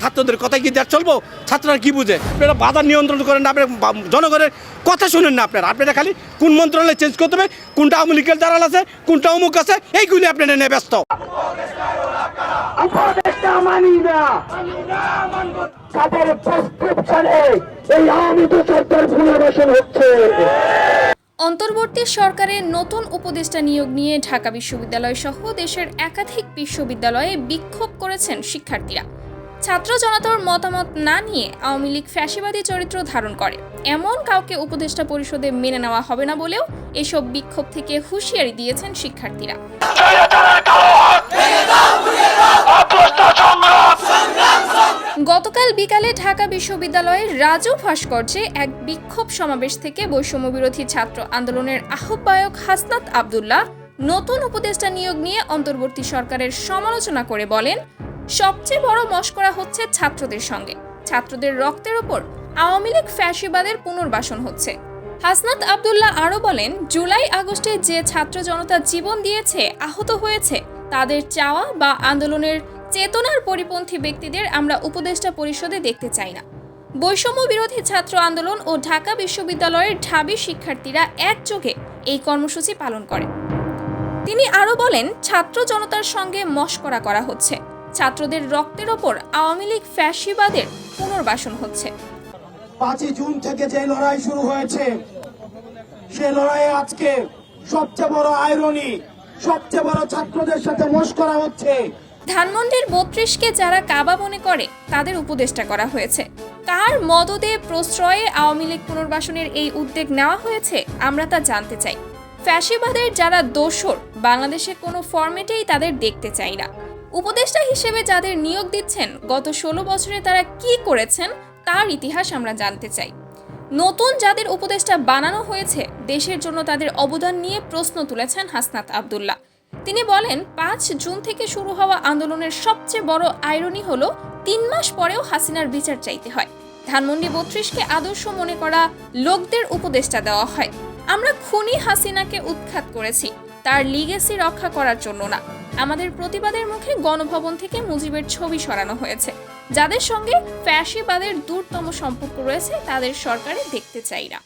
ছাত্রদের কথা কি দেখ চলবো? ছাত্ররা কি বুঝে? আপনারা বাধা নিয়ন্ত্রণ করেন না আপনারা বা- জনগণের কথা শুনেন না আপনারা। আপনারা খালি কোন মন্ত্রণালয় চেঞ্জ করতে হবে কোনটা আওয়ামী লীগের দালাল আছে কোনটা অমুক আছে এইগুলি আপনারা নিয়ে ব্যস্ত। মানি না। তাদের প্রেসক্রিপশনে এই আওয়ামী দোষকদের পুনর্বাসন হচ্ছে। অন্তর্বর্তী সরকারের নতুন উপদেষ্টা নিয়োগ নিয়ে ঢাকা বিশ্ববিদ্যালয় সহ দেশের একাধিক বিশ্ববিদ্যালয়ে বিক্ষোভ করেছেন শিক্ষার্থীরা। ছাত্র জনতার মতামত না নিয়ে আওয়ামী লীগ ফ্যাসিবাদী চরিত্র ধারণ করে। এমন কাউকে উপদেষ্টা পরিষদে মেনে নেওয়া হবে না বলেও এসব বিক্ষোভ থেকে হুঁশিয়ারি দিয়েছেন শিক্ষার্থীরা। গতকাল বিকালে ঢাকা বিশ্ববিদ্যালয়ের রাজু ভাস্কর্যে এক বিক্ষোভ সমাবেশ থেকে বৈষম্য বিরোধী ছাত্র আন্দোলনের আহ্বায়ক হাসনাত আবদুল্লাহ নতুন উপদেষ্টা নিয়োগ নিয়ে অন্তর্বর্তী সরকারের সমালোচনা করে বলেন সবচেয়ে বড় মস্করা হচ্ছে ছাত্রদের সঙ্গে। ছাত্রদের রক্তের ওপর আওয়ামী লীগ ফ্যাসিবাদের পুনর্বাসন হচ্ছে। হাসনাত আবদুল্লাহ আরও বলেন, জুলাই আগস্টে যে ছাত্র জনতা জীবন দিয়েছে, আহত হয়েছে, তাদের চাওয়া বা আন্দোলনের চেতনার পরিপন্থী ব্যক্তিদের আমরা উপদেষ্টা পরিষদে দেখতে চাই না। বৈষম্য বিরোধী ছাত্র আন্দোলন ও ঢাকা বিশ্ববিদ্যালয়ের ঢাবি শিক্ষার্থীরা একযোগে এই কর্মসূচি পালন করে। তিনি আরও বলেন, ছাত্র জনতার সঙ্গে মস্করা করা হচ্ছে। ছাত্রদের রক্তের ওপর আওয়ামী লীগ ফ্যাসিবাদের পুনর্বাসন হচ্ছে। পাঁচই জুন থেকে যে লড়াই শুরু হয়েছে সে লড়াইয়ে আজকে সবচেয়ে বড় আয়রনি সবচেয়ে বড় ছাত্রদের সাথে মস্করা হচ্ছে। ধানমন্ডির বত্রিশকে যারা কাবা মনে করে তাদের উপদেষ্টা করা হয়েছে। কার মদদে প্রশ্রয়ে আওয়ামী লীগ পুনর্বাসনের এই উদ্যোগ নেওয়া হয়েছে আমরা তা জানতে চাই। ফ্যাসিবাদের যারা দোসর বাংলাদেশে কোনো ফরম্যাটেই তাদের দেখতে চাই না। উপদেষ্টা হিসেবে যাদের নিয়োগ দিচ্ছেন, গত ষোলো বছরে তারা কি করেছেন তার ইতিহাস আমরা জানতে চাই। নতুন যাদের উপদেষ্টা বানানো হয়েছে, দেশের জন্য তাদের অবদান নিয়ে প্রশ্ন তুলেছেন হাসনাত আবদুল্লাহ। তিনি বলেন, পাঁচ জুন থেকে শুরু হওয়া আন্দোলনের সবচেয়ে বড় আইরনি হলো তিন মাস পরেও হাসিনার বিচার চাইতে হয়। ধানমন্ডি বত্রিশকে আদর্শ মনে করা লোকদের উপদেষ্টা দেওয়া হয়। আমরা খুনি হাসিনাকে উৎখাত করেছি। তার লিগেসি রক্ষা করার জন্য না। আমাদের প্রতিবাদের মুখে গণভবন থেকে মুজিবের ছবি সরানো হয়েছে। যাদের সঙ্গে ফ্যাসিবাদের দূরতম সম্পর্ক রয়েছে, তাদের সরকারে দেখতে চাই না।